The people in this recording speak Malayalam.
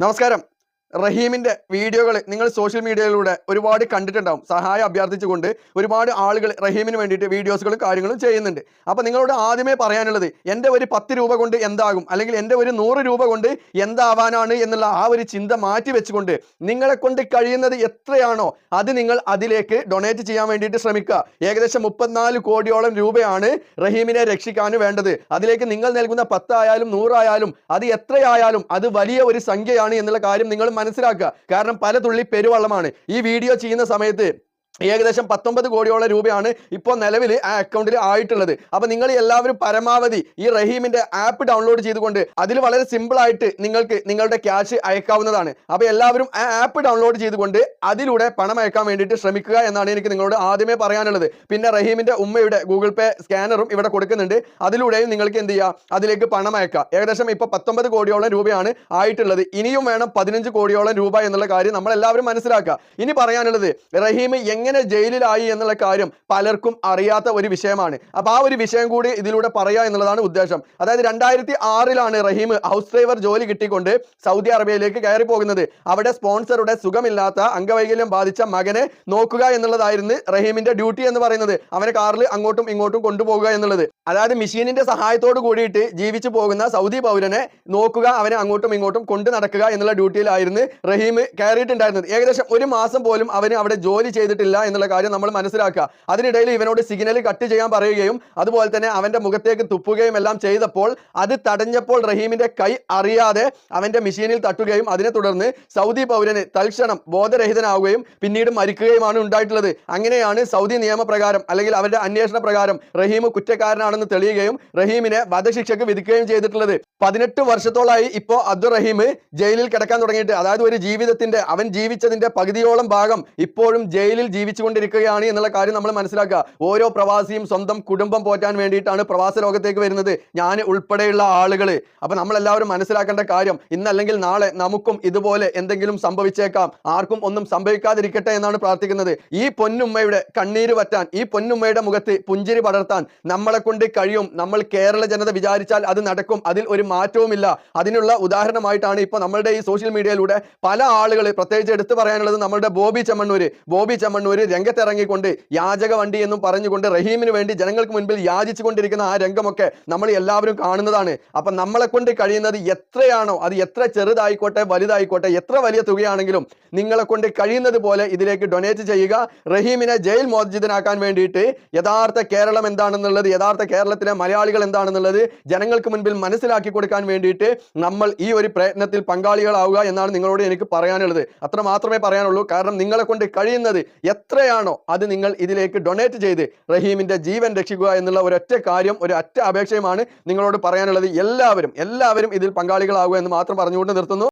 നമസ്കാരം. റഹീമിന്റെ വീഡിയോകൾ നിങ്ങൾ സോഷ്യൽ മീഡിയയിലൂടെ ഒരുപാട് കണ്ടിട്ടുണ്ടാവും. സഹായം അഭ്യർത്ഥിച്ചുകൊണ്ട് ഒരുപാട് ആളുകൾ റഹീമിന് വേണ്ടിയിട്ട് വീഡിയോസുകളും കാര്യങ്ങളും ചെയ്യുന്നുണ്ട്. അപ്പോൾ നിങ്ങളോട് ആദ്യമേ പറയാനുള്ളത് എന്റെ ഒരു പത്ത് രൂപ കൊണ്ട് എന്താകും? അല്ലെങ്കിൽ എന്റെ ഒരു നൂറ് രൂപ കൊണ്ട് എന്താവാനാണ് എന്നുള്ള ആ ഒരു ചിന്ത മാറ്റി വെച്ചുകൊണ്ട് നിങ്ങളെ കൊണ്ട് കഴിയുന്നത് എത്രയാണോ അത് നിങ്ങൾ അതിലേക്ക് ഡൊണേറ്റ് ചെയ്യാൻ വേണ്ടിയിട്ട് ശ്രമിക്കുക. ഏകദേശം മുപ്പത്തിനാല് കോടിയോളം രൂപയാണ് റഹീമിനെ രക്ഷിക്കാൻ വേണ്ടത്. അതിലേക്ക് നിങ്ങൾ നൽകുന്ന പത്തായാലും നൂറായാലും അത് എത്രയായാലും അത് വലിയ ഒരു സംഖ്യയാണ് എന്നുള്ള കാര്യം നിങ്ങൾ മനസ്സിലാക്കുക. കാരണം പല തുള്ളി പെരുവള്ളമാണ്. ഈ വീഡിയോ ചെയ്യുന്ന സമയത്ത് ഏകദേശം പത്തൊമ്പത് കോടിയോളം രൂപയാണ് ഇപ്പോൾ നിലവിൽ ആ അക്കൗണ്ടിൽ ആയിട്ടുള്ളത്. അപ്പൊ നിങ്ങൾ എല്ലാവരും പരമാവധി ഈ റഹീമിന്റെ ആപ്പ് ഡൗൺലോഡ് ചെയ്തുകൊണ്ട് അതിൽ വളരെ സിമ്പിൾ ആയിട്ട് നിങ്ങൾക്ക് നിങ്ങളുടെ ക്യാഷ് അയക്കാവുന്നതാണ്. അപ്പോൾ എല്ലാവരും ആ ആപ്പ് ഡൗൺലോഡ് ചെയ്തുകൊണ്ട് അതിലൂടെ പണം അയക്കാൻ വേണ്ടിയിട്ട് ശ്രമിക്കുക എന്നാണ് എനിക്ക് നിങ്ങളോട് ആദ്യമേ പറയാനുള്ളത്. പിന്നെ റഹീമിന്റെ ഉമ്മയുടെ ഗൂഗിൾ പേ സ്കാനറും ഇവിടെ കൊടുക്കുന്നുണ്ട്. അതിലൂടെയും നിങ്ങൾക്ക് എന്ത് ചെയ്യാം? അതിലേക്ക് പണം അയക്കാം. ഏകദേശം ഇപ്പോൾ പത്തൊമ്പത് കോടിയോളം രൂപയാണ് ആയിട്ടുള്ളത്. ഇനിയും വേണം പതിനഞ്ച് കോടിയോളം രൂപ എന്നുള്ള കാര്യം നമ്മൾ എല്ലാവരും മനസ്സിലാക്കുക. ഇനി പറയാനുള്ളത് റഹീം എങ്ങനെ ജയിലിലായി എന്നുള്ള കാര്യം പലർക്കും അറിയാത്ത ഒരു വിഷയമാണ്. അപ്പൊ ആ ഒരു വിഷയം കൂടി ഇതിലൂടെ പറയുക എന്നുള്ളതാണ് ഉദ്ദേശം. അതായത് രണ്ടായിരത്തി ആറിലാണ് റഹീം ഹൗസ് ഡ്രൈവർ ജോലി കിട്ടിക്കൊണ്ട് സൗദി അറേബ്യയിലേക്ക് കയറി പോകുന്നത്. അവിടെ സ്പോൺസറുടെ സുഖമില്ലാത്ത അംഗവൈകല്യം ബാധിച്ച മകനെ നോക്കുക എന്നുള്ളതായിരുന്നു റഹീമിന്റെ ഡ്യൂട്ടി എന്ന് പറയുന്നത്. അവനെ കാറിൽ അങ്ങോട്ടും ഇങ്ങോട്ടും കൊണ്ടുപോകുക എന്നുള്ളത്. അതായത് മെഷീനിന്റെ സഹായത്തോട് കൂടിയിട്ട് ജീവിച്ചു പോകുന്ന സൗദി പൗരനെ നോക്കുക അവനെ അങ്ങോട്ടും ഇങ്ങോട്ടും കൊണ്ടു നടക്കുക എന്നുള്ള ഡ്യൂട്ടിയിലായിരുന്നു റഹീം കയറിയിട്ടുണ്ടായിരുന്നത്. ഏകദേശം ഒരു മാസം പോലും അവന് അവിടെ ജോലി ചെയ്തിട്ടില്ല. എന്നുള്ള കാര്യം നമ്മൾ മനസ്സിലാക്കുക. അതിനിടയിൽ ഇവനോട് സിഗ്നൽ കട്ട് ചെയ്യാൻ പറയുകയും അതുപോലെ തന്നെ അവന്റെ മുഖത്തേക്ക് തുപ്പുകയും എല്ലാം ചെയ്തപ്പോൾ അത് തടഞ്ഞപ്പോൾ റഹീമിന്റെ കൈ അറിയാതെ അവന്റെ മെഷീനിൽ തട്ടുകയും അതിനെ തുടർന്ന് സൗദി പൗരന് തൽക്ഷണം ബോധരഹിതനാവുകയും പിന്നീട് മരിക്കുകയുമാണ് ഉണ്ടായിട്ടുള്ളത്. അങ്ങനെയാണ് സൗദി നിയമപ്രകാരം അല്ലെങ്കിൽ അവരുടെ അന്വേഷണ പ്രകാരം റഹീം കുറ്റക്കാരനാണെന്ന് തെളിയുകയും റഹീമിനെ വധശിക്ഷയ്ക്ക് വിധിക്കുകയും ചെയ്തിട്ടുള്ളത്. പതിനെട്ട് വർഷത്തോളായി ഇപ്പോൾ അബ്ദുൾ റഹീം ജയിലിൽ കിടക്കാൻ തുടങ്ങിയിട്ട്. അതായത് ഒരു ജീവിതത്തിന്റെ അവൻ ജീവിച്ചതിന്റെ പകുതിയോളം ഭാഗം ഇപ്പോഴും ജയിലിൽ ജീവിച്ചുകൊണ്ടിരിക്കുകയാണ് എന്നുള്ള കാര്യം നമ്മൾ മനസ്സിലാക്കുക. ഓരോ പ്രവാസിയും സ്വന്തം കുടുംബം പോറ്റാൻ വേണ്ടിയിട്ടാണ് പ്രവാസ ലോകത്തേക്ക് വരുന്നത്. ഞാൻ ഉൾപ്പെടെയുള്ള ആളുകൾ അപ്പൊ നമ്മളെല്ലാവരും മനസ്സിലാക്കേണ്ട കാര്യം ഇന്നല്ലെങ്കിൽ നാളെ നമുക്കും ഇതുപോലെ എന്തെങ്കിലും സംഭവിച്ചേക്കാം. ആർക്കും ഒന്നും സംഭവിക്കാതിരിക്കട്ടെ എന്നാണ് പ്രാർത്ഥിക്കുന്നത്. ഈ പൊന്നുമ്മയുടെ കണ്ണീര് പറ്റാൻ ഈ പൊന്നുമ്മയുടെ മുഖത്ത് പുഞ്ചിരി പടർത്താൻ നമ്മളെ കൊണ്ട് കഴിയും. നമ്മൾ കേരള ജനത വിചാരിച്ചാൽ അത് നടക്കും. അതിൽ ഒരു മാറ്റവുമില്ല. അതിനുള്ള ഉദാഹരണമായിട്ടാണ് ഇപ്പോൾ നമ്മളുടെ ഈ സോഷ്യൽ മീഡിയയിലൂടെ പല ആളുകൾ പ്രത്യേകിച്ച് എടുത്തു പറയാനുള്ളത് നമ്മളുടെ ബോബി ചെമ്മണ്ണൂര്. ബോബി ചെമ്മണ്ണൂര് രംഗത്തിറങ്ങിക്കൊണ്ട് യാചക വണ്ടി എന്നും പറഞ്ഞുകൊണ്ട് റഹീമിന് വേണ്ടി ജനങ്ങൾക്ക് മുൻപിൽ യാചിച്ചു കൊണ്ടിരിക്കുന്ന ആ രംഗമൊക്കെ നമ്മൾ എല്ലാവരും കാണുന്നതാണ്. അപ്പൊ നമ്മളെ കൊണ്ട് കഴിയുന്നത് എത്രയാണോ അത് എത്ര ചെറുതായിക്കോട്ടെ വലുതായിക്കോട്ടെ എത്ര വലിയ തുകയാണെങ്കിലും നിങ്ങളെ കൊണ്ട് കഴിയുന്നത് പോലെ ഇതിലേക്ക് ഡൊനേറ്റ് ചെയ്യുക. റഹീമിനെ ജയിൽ മോചിതനാക്കാൻ വേണ്ടിയിട്ട് യഥാർത്ഥ കേരളം എന്താണെന്നുള്ളത് യഥാർത്ഥ കേരളത്തിലെ മലയാളികൾ എന്താണെന്നുള്ളത് ജനങ്ങൾക്ക് മുൻപിൽ മനസ്സിലാക്കി കൊടുക്കാൻ വേണ്ടിയിട്ട് നമ്മൾ ഈ ഒരു പ്രയത്നത്തിൽ പങ്കാളികളാവുക എന്നാണ് നിങ്ങളോട് എനിക്ക് പറയാനുള്ളത്. അത്ര മാത്രമേ പറയാനുള്ളൂ. കാരണം നിങ്ങളെ കൊണ്ട് കഴിയുന്നത് എത്രയാണോ അത് നിങ്ങൾ ഇതിലേക്ക് ഡൊണേറ്റ് ചെയ്ത് റഹീമിന്റെ ജീവൻ രക്ഷിക്കുക എന്നുള്ള ഒരൊറ്റ കാര്യം ഒരു അറ്റ അപേക്ഷയുമാണ് നിങ്ങളോട് പറയാനുള്ളത്. എല്ലാവരും എല്ലാവരും ഇതിൽ പങ്കാളികളാകുക എന്ന് മാത്രം പറഞ്ഞുകൊണ്ട് നിർത്തുന്നു.